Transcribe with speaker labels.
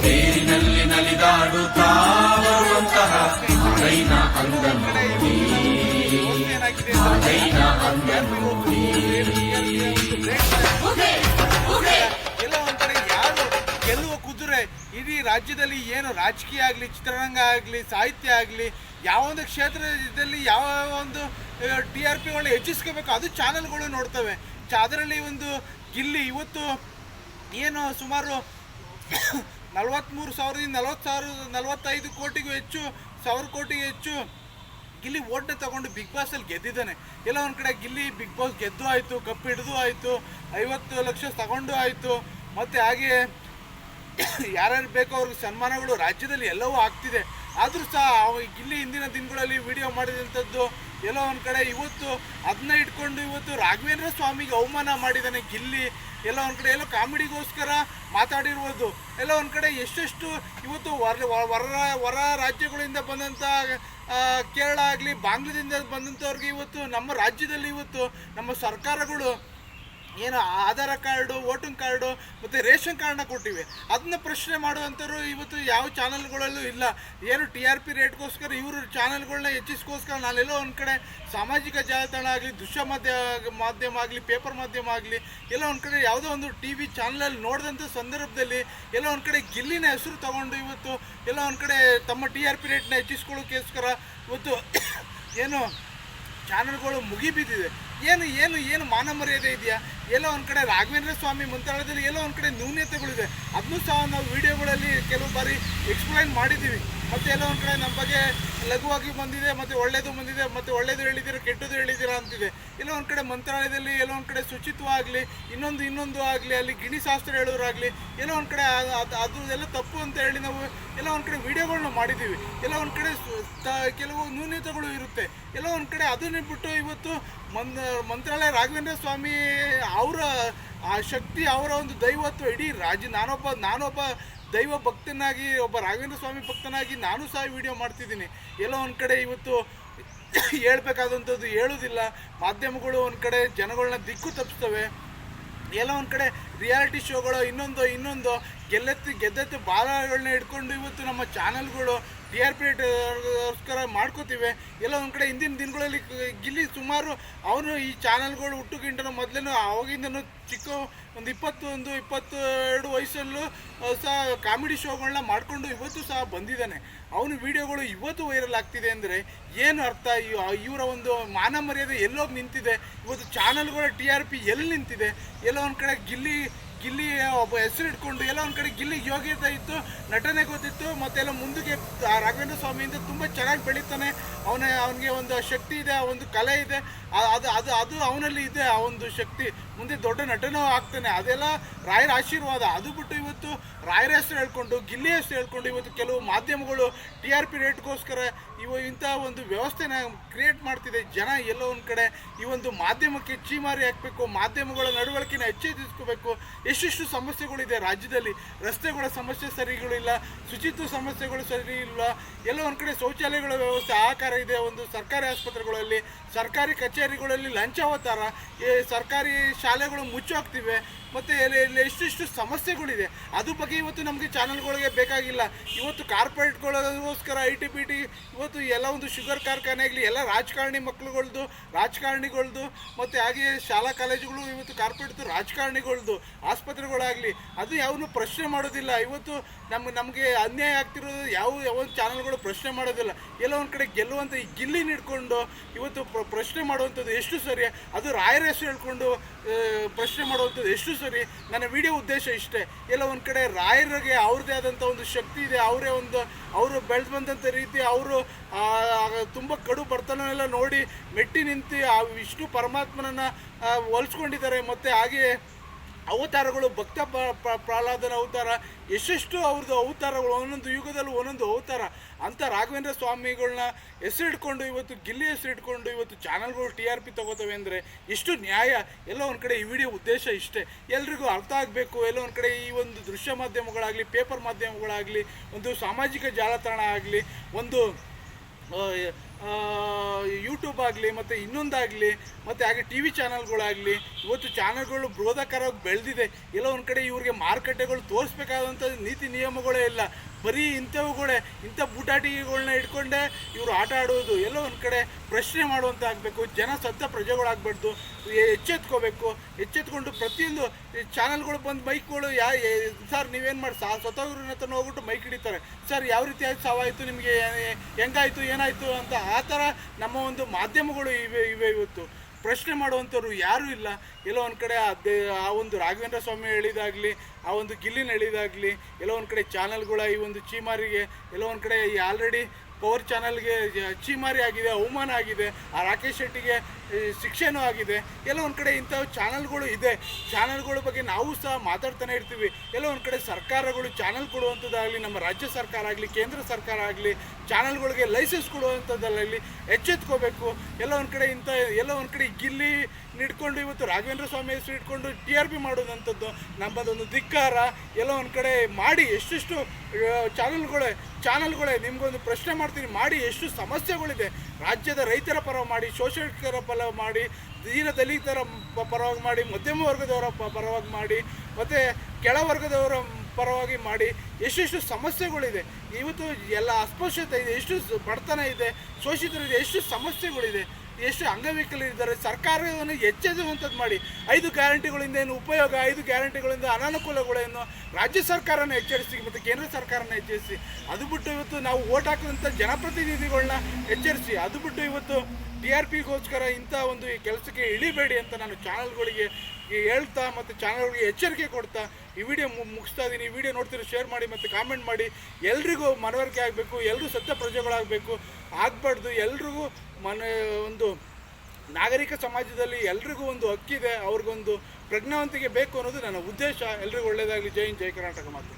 Speaker 1: ತೇರಿನಲ್ಲಿ ನಲಿದಾಡುತ್ತಾ ಬರುವಂತಹ ಮಗೈನ ಅಂದ ನೋಡಿ ಮಗೈನ ಅಂದ ನೋಡಿ
Speaker 2: ಎಲ್ಲ ಒಂದ್ ಯಾರು ಗೆಲ್ಲುವ ಕುದುರೆ ಇಡೀ ರಾಜ್ಯದಲ್ಲಿ ಏನು ರಾಜಕೀಯ ಆಗಲಿ ಚಿತ್ರರಂಗ ಆಗಲಿ ಸಾಹಿತ್ಯ ಆಗಲಿ ಯಾವ ಒಂದು ಕ್ಷೇತ್ರದಲ್ಲಿ ಯಾವ ಒಂದು ಟಿ ಆರ್ ಪಿಗಳನ್ನ ಹೆಚ್ಚಿಸ್ಕೋಬೇಕು ಅದು ಚಾನೆಲ್ಗಳು ನೋಡ್ತವೆ. ಚ- ಅದರಲ್ಲಿ ಒಂದು ಗಿಲ್ಲಿ ಇವತ್ತು ಏನು ಸುಮಾರು ನಲವತ್ತ್ಮೂರು ಸಾವಿರದಿಂದ ನಲವತ್ತು ಸಾವಿರ, ನಲವತ್ತೈದು ಕೋಟಿಗೂ ಹೆಚ್ಚು, ಸಾವಿರ ಕೋಟಿಗೂ ಹೆಚ್ಚು. ಗಿಲ್ಲಿ ಓಟ್ನ ತಗೊಂಡು ಬಿಗ್ ಬಾಸಲ್ಲಿ ಗೆದ್ದಿದ್ದಾನೆ. ಎಲ್ಲ ಒಂದು ಕಡೆ ಗಿಲ್ಲಿ ಬಿಗ್ ಬಾಸ್ ಗೆದ್ದು ಆಯಿತು, ಕಪ್ ಹಿಡಿದು ಆಯಿತು, ಐವತ್ತು ಲಕ್ಷ ತಗೊಂಡು ಆಯಿತು. ಮತ್ತು ಹಾಗೆ ಯಾರ್ಯಾರು ಬೇಕೋ ಅವ್ರಿಗೆ ಸನ್ಮಾನಗಳು ರಾಜ್ಯದಲ್ಲಿ ಎಲ್ಲವೂ ಆಗ್ತಿದೆ. ಆದರೂ ಸಹ ಇಲ್ಲಿ ಹಿಂದಿನ ದಿನಗಳಲ್ಲಿ ವಿಡಿಯೋ ಮಾಡಿದಂಥದ್ದು ಎಲ್ಲೋ ಒಂದು ಕಡೆ ಇವತ್ತು ಅದನ್ನ ಇಟ್ಕೊಂಡು ಇವತ್ತು ರಾಘವೇಂದ್ರ ಸ್ವಾಮಿಗೆ ಅವಮಾನ ಮಾಡಿದ್ದಾನೆ ಗಿಲ್ಲಿ. ಎಲ್ಲ ಒಂದು ಕಡೆ ಎಲ್ಲೋ ಕಾಮಿಡಿಗೋಸ್ಕರ ಮಾತಾಡಿರ್ಬೋದು. ಎಲ್ಲ ಒಂದು ಕಡೆ ಎಷ್ಟೆಷ್ಟು ಇವತ್ತು ಹೊರ ಹೊರ ಹೊರ ರಾಜ್ಯಗಳಿಂದ ಬಂದಂಥ ಕೇರಳ ಆಗಲಿ ಬಾಂಗ್ಲಾದಿಂದ ಬಂದಂಥವ್ರಿಗೆ ಇವತ್ತು ನಮ್ಮ ರಾಜ್ಯದಲ್ಲಿ ಇವತ್ತು ನಮ್ಮ ಸರ್ಕಾರಗಳು ಏನು ಆಧಾರ ಕಾರ್ಡು, ವೋಟಿಂಗ್ ಕಾರ್ಡು ಮತ್ತು ರೇಷನ್ ಕಾರ್ಡ್ನ ಕೊಟ್ಟಿವೆ. ಅದನ್ನ ಪ್ರಶ್ನೆ ಮಾಡುವಂಥವ್ರು ಇವತ್ತು ಯಾವ ಚಾನಲ್ಗಳಲ್ಲೂ ಇಲ್ಲ. ಏನು ಟಿ ಆರ್ ಪಿ ರೇಟ್ಗೋಸ್ಕರ ಇವರು ಚಾನಲ್ಗಳನ್ನ ಹೆಚ್ಚಿಸ್ಕೋಸ್ಕರ ನಾನೆಲ್ಲೋ ಒಂದು ಕಡೆ ಸಾಮಾಜಿಕ ಜಾಲತಾಣ ಆಗಲಿ, ದೃಶ್ಯ ಮಾಧ್ಯ, ಮಾಧ್ಯಮ ಆಗಲಿ, ಪೇಪರ್ ಮಾಧ್ಯಮ ಆಗಲಿ, ಎಲ್ಲ ಒಂದು ಕಡೆ ಯಾವುದೋ ಒಂದು ಟಿ ವಿ ಚಾನಲಲ್ಲಿ ನೋಡಿದಂಥ ಸಂದರ್ಭದಲ್ಲಿ ಎಲ್ಲ ಒಂದು ಕಡೆ ಗಿಲ್ಲಿನ ಹೆಸರು ತಗೊಂಡು ಇವತ್ತು ಎಲ್ಲ ಒಂದು ಕಡೆ ತಮ್ಮ ಟಿ ಆರ್ ಪಿ ರೇಟ್ನ ಹೆಚ್ಚಿಸ್ಕೊಳ್ಳೋಕ್ಕೋಸ್ಕರ ಇವತ್ತು ಏನು ಚಾನಲ್ಗಳು ಮುಗಿಬಿದ್ದಿದೆ. ಏನು ಏನು ಏನು ಮಾನ ಮರ್ಯಾದೆ ಇದೆಯಾ? ಎಲ್ಲೋ ಒಂದು ಕಡೆ ರಾಘವೇಂದ್ರ ಸ್ವಾಮಿ ಮಂತ್ರಾಲಯದಲ್ಲಿ ಎಲ್ಲೋ ಒಂದು ಕಡೆ ನ್ಯೂನ್ಯತೆಗಳಿದೆ ಅದನ್ನೂ ಸಹ ನಾವು ವಿಡಿಯೋಗಳಲ್ಲಿ ಕೆಲವು ಬಾರಿ ಎಕ್ಸ್ಪ್ಲೈನ್ ಮಾಡಿದ್ದೀವಿ. ಮತ್ತು ಎಲ್ಲೋ ಒಂದು ಕಡೆ ನಮ್ಮ ಬಗ್ಗೆ ಲಘುವಾಗಿ ಬಂದಿದೆ, ಮತ್ತು ಒಳ್ಳೆಯದು ಬಂದಿದೆ, ಮತ್ತು ಒಳ್ಳೇದು ಹೇಳಿದ್ದೀರಾ, ಕೆಟ್ಟದ್ದು ಹೇಳಿದ್ದೀರಾ ಅಂತಿದೆ. ಎಲ್ಲೋ ಒಂದು ಕಡೆ ಮಂತ್ರಾಲಯದಲ್ಲಿ, ಎಲ್ಲೋ ಒಂದು ಕಡೆ ಶುಚಿತ್ವ ಆಗಲಿ ಇನ್ನೊಂದು ಇನ್ನೊಂದು ಆಗಲಿ, ಅಲ್ಲಿ ಗಿಣಿಶಾಸ್ತ್ರ ಹೇಳೋರಾಗಲಿ, ಎಲ್ಲೋ ಒಂದು ಕಡೆ ಅದು ಅದು- ಎಲ್ಲ ತಪ್ಪು ಅಂತ ಹೇಳಿ ನಾವು ಎಲ್ಲ ಒಂದು ಕಡೆ ವಿಡಿಯೋಗಳನ್ನ ಮಾಡಿದ್ದೀವಿ. ಎಲ್ಲ ಒಂದು ಕಡೆ ಕೆಲವು ನ್ಯೂನ್ಯತೆಗಳು ಇರುತ್ತೆ. ಎಲ್ಲ ಒಂದು ಕಡೆ ಅದನ್ನೇ ಬಿಟ್ಟು ಇವತ್ತು ಮಂತ್ರಾಲಯ ರಾಘವೇಂದ್ರ ಸ್ವಾಮಿ ಅವರ, ಆ ಶಕ್ತಿ ಅವರ ಒಂದು ದೈವತ್ವ ಇಡೀ ರಾಜ್ಯ, ನಾನೊಬ್ಬ ನಾನೊಬ್ಬ ದೈವ ಭಕ್ತನಾಗಿ, ಒಬ್ಬ ರಾಘವೇಂದ್ರ ಸ್ವಾಮಿ ಭಕ್ತನಾಗಿ ನಾನು ಸಹ ವಿಡಿಯೋ ಮಾಡ್ತಿದ್ದೀನಿ. ಎಲ್ಲೋ ಒಂದು ಕಡೆ ಇವತ್ತು ಹೇಳ್ಬೇಕಾದಂಥದ್ದು ಹೇಳೋದಿಲ್ಲ. ಮಾಧ್ಯಮಗಳು ಒಂದು ಕಡೆ ಜನಗಳನ್ನ ದಿಕ್ಕು ತಪ್ಪಿಸ್ತವೆ ಎಲ್ಲ ಒಂದು ಕಡೆ ರಿಯಾಲಿಟಿ ಶೋಗಳು ಇನ್ನೊಂದು ಇನ್ನೊಂದು ಗೆಲ್ಲೆತ್ತಿ, ಗೆದ್ದತ್ತು ಬಾಲಗಳನ್ನ ಹಿಡ್ಕೊಂಡು ಇವತ್ತು ನಮ್ಮ ಚಾನಲ್ಗಳು ಟಿ ಆರ್ ಪಿ ಗೋಸ್ಕರ ಮಾಡ್ಕೋತೀವಿ. ಎಲ್ಲ ಒಂದು ಕಡೆ ಹಿಂದಿನ ದಿನಗಳಲ್ಲಿ ಗಿಲ್ಲಿ ಸುಮಾರು ಅವನು ಈ ಚಾನಲ್ಗಳು ಹುಟ್ಟುಗಿಂಟನು ಮೊದಲೇನು ಅವಾಗಿಂದನು ಚಿಕ್ಕ ಒಂದು ಇಪ್ಪತ್ತೊಂದು, ಇಪ್ಪತ್ತೆರಡು ವಯಸ್ಸಲ್ಲೂ ಸಹ ಕಾಮಿಡಿ ಶೋಗಳನ್ನ ಮಾಡಿಕೊಂಡು ಇವತ್ತು ಸಹ ಬಂದಿದ್ದಾನೆ. ಅವನ ವಿಡಿಯೋಗಳು ಇವತ್ತು ವೈರಲ್ ಆಗ್ತಿದೆ ಅಂದರೆ ಏನು ಅರ್ಥ? ಇವರ ಒಂದು ಮಾನ ಮರ್ಯಾದೆ ಎಲ್ಲೋಗಿ ನಿಂತಿದೆ. ಇವತ್ತು ಚಾನಲ್ಗಳ ಟಿ ಆರ್ ಪಿ ಎಲ್ಲಿ ನಿಂತಿದೆ? ಎಲ್ಲ ಒಂದು ಕಡೆ ಗಿಲ್ಲಿ ಗಿಲ್ಲಿ ಒಬ್ಬ ಹೆಸರು ಇಟ್ಕೊಂಡು ಎಲ್ಲ ಒಂದು ಕಡೆ ಗಿಲ್ಲಿ ಯೋಗ್ಯತೆ ಇತ್ತು, ನಟನೆ ಗೊತ್ತಿತ್ತು, ಮತ್ತೆಲ್ಲ ಮುಂದಕ್ಕೆ ರಾಘವೇಂದ್ರ ಸ್ವಾಮಿಯಿಂದ ತುಂಬ ಚೆನ್ನಾಗಿ ಬೆಳೀತಾನೆ. ಅವನ, ಅವನಿಗೆ ಒಂದು ಶಕ್ತಿ ಇದೆ, ಆ ಒಂದು ಕಲೆ ಇದೆ. ಅದು ಅದು ಅದು ಅವನಲ್ಲಿ ಇದೆ, ಆ ಒಂದು ಶಕ್ತಿ. ಮುಂದೆ ದೊಡ್ಡ ನಟನೂ ಆಗ್ತಾನೆ. ಅದೆಲ್ಲ ರಾಯರ ಆಶೀರ್ವಾದ. ಅದು ಬಿಟ್ಟು ಇವತ್ತು ರಾಯರ ಹೆಸರು ಹೇಳ್ಕೊಂಡು ಗಿಲ್ಲಿ ಹೆಸರು ಹೇಳ್ಕೊಂಡು ಇವತ್ತು ಕೆಲವು ಮಾಧ್ಯಮಗಳು ಟಿ ಆರ್ ಪಿ ರೇಟ್ಗೋಸ್ಕರ ಇವ ಇಂಥ ಒಂದು ವ್ಯವಸ್ಥೆನ ಕ್ರಿಯೇಟ್ ಮಾಡ್ತಿದೆ. ಜನ ಎಲ್ಲೋ ಒಂದು ಕಡೆ ಈ ಒಂದು ಮಾಧ್ಯಮಕ್ಕೆ ಚೀಮಾರಿ ಹಾಕಬೇಕು, ಮಾಧ್ಯಮಗಳ ನಡವಳಿಕೆನ ಎಚ್ಚೆತ್ತಿಸ್ಕೋಬೇಕು. ಎಷ್ಟೆಷ್ಟು ಸಮಸ್ಯೆಗಳಿದೆ ರಾಜ್ಯದಲ್ಲಿ? ರಸ್ತೆಗಳ ಸಮಸ್ಯೆ ಸರಿಗಳಿಲ್ಲ ಶುಚಿತ್ವ ಸಮಸ್ಯೆಗಳು ಸರಿ ಇಲ್ಲ, ಎಲ್ಲ ಒಂದು ಕಡೆ ಶೌಚಾಲಯಗಳ ವ್ಯವಸ್ಥೆ ಆಕಾರ ಇದೆ, ಒಂದು ಸರ್ಕಾರಿ ಆಸ್ಪತ್ರೆಗಳಲ್ಲಿ, ಸರ್ಕಾರಿ ಕಚೇರಿಗಳಲ್ಲಿ ಲಂಚ ಈ ಸರ್ಕಾರಿ ಶಾಲೆಗಳು ಮುಚ್ಚೋಗ್ತಿವೆ, ಮತ್ತು ಇಲ್ಲಿ ಎಷ್ಟೆಷ್ಟು ಸಮಸ್ಯೆಗಳಿದೆ? ಅದು ಬಗ್ಗೆ ಇವತ್ತು ನಮಗೆ ಚಾನಲ್ಗಳಿಗೆ ಬೇಕಾಗಿಲ್ಲ. ಇವತ್ತು ಕಾರ್ಪೊರೇಟ್ಗಳಿಗೋಸ್ಕರ ಐ ಟಿ, ಪಿ, ಟಿ, ಇವತ್ತು ಎಲ್ಲ ಒಂದು ಶುಗರ್ ಕಾರ್ಖಾನೆ ಆಗಲಿ, ಎಲ್ಲ ರಾಜಕಾರಣಿ ಮಕ್ಳುಗಳ್ದು ರಾಜಕಾರಣಿಗಳ್ದು, ಮತ್ತು ಹಾಗೆ ಶಾಲಾ, ಕಾಲೇಜುಗಳು, ಇವತ್ತು ಕಾರ್ಪೊರೇಟ್ದು ರಾಜಕಾರಣಿಗಳ್ದು ಆಸ್ಪತ್ರೆಗಳಾಗಲಿ, ಅದು ಯಾವನು ಪ್ರಶ್ನೆ ಮಾಡೋದಿಲ್ಲ. ಇವತ್ತು ನಮ್ಮ ನಮಗೆ ಅನ್ಯಾಯ ಆಗ್ತಿರೋದು ಯಾವ ಯಾವ ಚಾನಲ್ಗಳು ಪ್ರಶ್ನೆ ಮಾಡೋದಿಲ್ಲ. ಎಲ್ಲ ಒಂದು ಕಡೆ ಗೆಲ್ಲುವಂಥ ಈ ಗಿಲ್ಲಿ ಹಿಡ್ಕೊಂಡು ಇವತ್ತು ಪ್ರ- ಪ್ರಶ್ನೆ ಮಾಡುವಂಥದ್ದು ಎಷ್ಟು ಸರಿ? ಅದು ರಾಯರ ಹೆಸರು ಹೇಳ್ಕೊಂಡು ಪ್ರಶ್ನೆ ಮಾಡುವಂಥದ್ದು ಎಷ್ಟು ಸರಿ? ನನ್ನ ವಿಡಿಯೋ ಉದ್ದೇಶ ಇಷ್ಟೇ. ಎಲ್ಲ ಒಂದು ಕಡೆ ರಾಯರಿಗೆ ಅವ್ರದ್ದೇ ಆದಂಥ ಒಂದು ಶಕ್ತಿ ಇದೆ. ಅವರೇ ಒಂದು, ಅವರು ಬೆಳೆದು ಬಂದಂಥ ರೀತಿ ಅವರು ತುಂಬ ಕಡು ಬರ್ತನವೆಲ್ಲ ನೋಡಿ, ಮೆಟ್ಟಿ ನಿಂತು ಆ ವಿಷ್ಣು ಪರಮಾತ್ಮನನ್ನು ಹೋಲಿಸ್ಕೊಂಡಿದ್ದಾರೆ. ಮತ್ತು ಹಾಗೆಯೇ ಅವತಾರಗಳು ಭಕ್ತ ಪ್ರ- ಪ್ರ- ಪ್ರಹ್ಲಾದನ ಅವತಾರ ಎಷ್ಟೆಷ್ಟು ಅವ್ರದ್ದು ಅವತಾರಗಳು ಒಂದೊಂದು ಯುಗದಲ್ಲಿ ಒಂದೊಂದು ಅವತಾರ. ಅಂತ ರಾಘವೇಂದ್ರ ಸ್ವಾಮಿಗಳನ್ನ ಹೆಸರಿಟ್ಕೊಂಡು ಇವತ್ತು ಗಿಲ್ಲಿ ಹೆಸರಿಟ್ಕೊಂಡು ಇವತ್ತು ಚಾನಲ್ಗಳು ಟಿ ಆರ್ ಪಿ ತಗೋತವೆ ಅಂದರೆ ಎಷ್ಟು ನ್ಯಾಯ ಎಲ್ಲ ಒಂದು ಕಡೆ ಈ ವಿಡಿಯೋ ಉದ್ದೇಶ ಇಷ್ಟೇ. ಎಲ್ರಿಗೂ ಅರ್ಥ ಆಗಬೇಕು ಎಲ್ಲ ಒಂದು ಕಡೆ ಈ ಒಂದು ದೃಶ್ಯ ಮಾಧ್ಯಮಗಳಾಗಲಿ ಪೇಪರ್ ಮಾಧ್ಯಮಗಳಾಗಲಿ ಒಂದು ಸಾಮಾಜಿಕ ಜಾಲತಾಣ ಆಗಲಿ ಒಂದು ಆ, ಯೂಟ್ಯೂಬ್ ಆಗಲಿ ಮತ್ತು ಇನ್ನೊಂದಾಗಲಿ, ಮತ್ತು ಹಾಗೆ ಟಿ ವಿ ಚಾನಲ್ಗಳಾಗಲಿ, ಇವತ್ತು ಚಾನಲ್ಗಳು ಬೃಹದಕರವಾಗಿ ಬೆಳೆದಿದೆ. ಎಲ್ಲ ಒಂದು ಕಡೆ ಇವ್ರಿಗೆ ಮಾರುಕಟ್ಟೆಗಳು ತೋರಿಸ್ಬೇಕಾದಂಥ ನೀತಿ ನಿಯಮಗಳೇ ಇಲ್ಲ. ಬರೀ ಇಂಥವುಗಳೇ ಇಂಥ ಬೂಟಾಟಿಕೆಗಳನ್ನ ಇಟ್ಕೊಂಡೇ ಇವರು ಆಟ ಆಡೋದು, ಎಲ್ಲೋ ಒಂದು ಕಡೆ ಪ್ರಶ್ನೆ ಮಾಡುವಂಥ ಆಗಬೇಕು ಜನ ಸತ್ತ ಪ್ರಜೆಗಳಾಗಬಾರ್ದು ಎಚ್ಚೆತ್ಕೋಬೇಕು, ಎಚ್ಚೆತ್ಕೊಂಡು ಪ್ರತಿಯೊಂದು ಚಾನಲ್ಗಳು ಬಂದು ಮೈಕ್ಗಳು, ಯಾ ಸರ್ ನೀವೇನು ಮಾಡಿ, ಸಾ ಸ್ವತಃವ್ರನ್ನ ಹತ್ರ ಹೋಗ್ಬಿಟ್ಟು ಮೈಕ್ ಹಿಡಿತಾರೆ, ಸರ್ ಯಾವ ರೀತಿ ಆಯ್ತು ಸಾವಾಯಿತು ನಿಮಗೆ ಹೆಂಗಾಯಿತು, ಏನಾಯಿತು ಅಂತ ಆ ಥರ ನಮ್ಮ ಒಂದು ಮಾಧ್ಯಮಗಳು ಇವೆ ಇವೆ ಇವತ್ತು. ಪ್ರಶ್ನೆ ಮಾಡುವಂಥವ್ರು ಯಾರೂ ಇಲ್ಲ. ಎಲ್ಲೋ ಒಂದು ಕಡೆ ಅದೇ ಆ ಒಂದು ರಾಘವೇಂದ್ರ ಸ್ವಾಮಿ ಹೇಳಿದಾಗಲಿ ಆ ಒಂದು ಗಿಲ್ಲಿನ ಹೇಳಿದಾಗಲಿ ಎಲ್ಲೋ ಒಂದು ಕಡೆ ಚಾನಲ್ಗಳ ಈ ಒಂದು ಚೀಮಾರಿಗೆ, ಎಲ್ಲೋ ಒಂದು ಕಡೆ ಆಲ್ರೆಡಿ ಪವರ್ ಚಾನಲ್ಗೆ ಚೀಮಾರಿ ಆಗಿದೆ, ಅವಮಾನ ಆಗಿದೆ, ಆ ರಾಕೇಶ್ ಶೆಟ್ಟಿಗೆ ಶಿಕ್ಷೆನೂ ಆಗಿದೆ. ಎಲ್ಲ ಒಂದು ಕಡೆ ಇಂಥ ಚಾನಲ್ಗಳು ಇದೆ. ಚಾನಲ್ಗಳ ಬಗ್ಗೆ ನಾವು ಸಹ ಮಾತಾಡ್ತಾನೆ ಇರ್ತೀವಿ. ಎಲ್ಲ ಒಂದು ಕಡೆ ಸರ್ಕಾರಗಳು ಚಾನಲ್ ಕೊಡುವಂಥದ್ದಾಗಲಿ, ನಮ್ಮ ರಾಜ್ಯ ಸರ್ಕಾರ ಆಗಲಿ, ಕೇಂದ್ರ ಸರ್ಕಾರ ಆಗಲಿ, ಚಾನಲ್ಗಳಿಗೆ ಲೈಸೆನ್ಸ್ ಕೊಡುವಂಥದ್ದಲ್ಲಿ ಎಚ್ಚೆತ್ಕೋಬೇಕು. ಎಲ್ಲ ಒಂದು ಕಡೆ ಇಂಥ, ಎಲ್ಲ ಒಂದು ಕಡೆ ಗಿಲ್ಲಿ ನಿಡ್ಕೊಂಡು ಇವತ್ತು ರಾಘವೇಂದ್ರ ಸ್ವಾಮಿ ಹೆಸರು ಇಟ್ಕೊಂಡು ಟಿ ಆರ್ ಪಿ ಮಾಡೋದಂಥದ್ದು ನಮ್ಮದೊಂದು ಧಿಕ್ಕಾರ. ಎಲ್ಲ ಒಂದು ಕಡೆ ಮಾಡಿ ಎಷ್ಟೆಷ್ಟು ಚಾನಲ್ಗಳೇ ಚಾನಲ್ಗಳೇ, ನಿಮ್ಗೊಂದು ಪ್ರಶ್ನೆ ಮಾಡ್ತೀನಿ. ಮಾಡಿ, ಎಷ್ಟು ಸಮಸ್ಯೆಗಳಿದೆ? ರಾಜ್ಯದ ರೈತರ ಪರವಾಗಿ ಮಾಡಿ, ಶೋಷಕರ ಪರ ಮಾಡಿ ದೀನ ದಲಿತರ ಪರವಾಗಿ ಮಾಡಿ, ಮಧ್ಯಮ ವರ್ಗದವರ ಪರವಾಗಿ ಮಾಡಿ, ಮತ್ತು ಕೆಳವರ್ಗದವರ ಪರವಾಗಿ ಮಾಡಿ, ಎಷ್ಟೆಷ್ಟು ಸಮಸ್ಯೆಗಳಿದೆ? ಇವತ್ತು ಎಲ್ಲ ಅಸ್ಪೃಶ್ಯತೆ ಇದೆ, ಎಷ್ಟು ಬಡತನ ಇದೆ, ಶೋಷಿತರಿದೆ, ಎಷ್ಟು ಸಮಸ್ಯೆಗಳಿದೆ? ಎಷ್ಟು ಅಂಗವಿಕಲರಿದ್ದಾರೆ, ಸರ್ಕಾರವನ್ನು ಎಚ್ಚೆತ್ತುವಂಥದ್ದು ಮಾಡಿ. ಐದು ಗ್ಯಾರಂಟಿಗಳಿಂದ ಏನು ಉಪಯೋಗ, ಐದು ಗ್ಯಾರಂಟಿಗಳಿಂದ ಅನಾನುಕೂಲಗಳೇನು ರಾಜ್ಯ ಸರ್ಕಾರನ ಎಚ್ಚರಿಸಿ ಮತ್ತು ಕೇಂದ್ರ ಸರ್ಕಾರನ ಎಚ್ಚರಿಸಿ. ಅದು ಬಿಟ್ಟು ಇವತ್ತು ನಾವು ಓಟ್ ಹಾಕುವಂಥ ಜನಪ್ರತಿನಿಧಿಗಳನ್ನ ಎಚ್ಚರಿಸಿ. ಅದು ಬಿಟ್ಟು ಇವತ್ತು ಟಿ ಆರ್ ಪಿಗೋಸ್ಕರ ಇಂಥ ಒಂದು ಈ ಕೆಲಸಕ್ಕೆ ಇಳಿಬೇಡಿ ಅಂತ ನಾನು ಚಾನಲ್ಗಳಿಗೆ ಹೇಳ್ತಾ ಮತ್ತು ಚಾನಲ್ಗಳಿಗೆ ಎಚ್ಚರಿಕೆ ಕೊಡ್ತಾ ಈ ವಿಡಿಯೋ ಮುಗಿಸ್ತಾ ಇದ್ದೀನಿ. ಈ ವಿಡಿಯೋ ನೋಡ್ತೀರಿ ಶೇರ್ ಮಾಡಿ ಮತ್ತು ಕಾಮೆಂಟ್ ಮಾಡಿ. ಎಲ್ರಿಗೂ ಮನವರಿಕೆ ಆಗಬೇಕು ಎಲ್ಲರೂ ಸತ್ಯ ಪ್ರಜೆಗಳಾಗಬೇಕು. ಆಗಬಾರ್ದು. ಎಲ್ರಿಗೂ ಮನ, ಒಂದು ನಾಗರಿಕ ಸಮಾಜದಲ್ಲಿ ಎಲ್ರಿಗೂ ಒಂದು ಹಕ್ಕಿದೆ. ಅವ್ರಿಗೊಂದು ಪ್ರಜ್ಞಾವಂತಿಕೆ ಬೇಕು ಅನ್ನೋದು ನನ್ನ ಉದ್ದೇಶ. ಎಲ್ರಿಗೂ ಒಳ್ಳೆಯದಾಗಲಿ. ಜೈ ಹಿಂದ್, ಜೈ ಕರ್ನಾಟಕ ಮಾತು.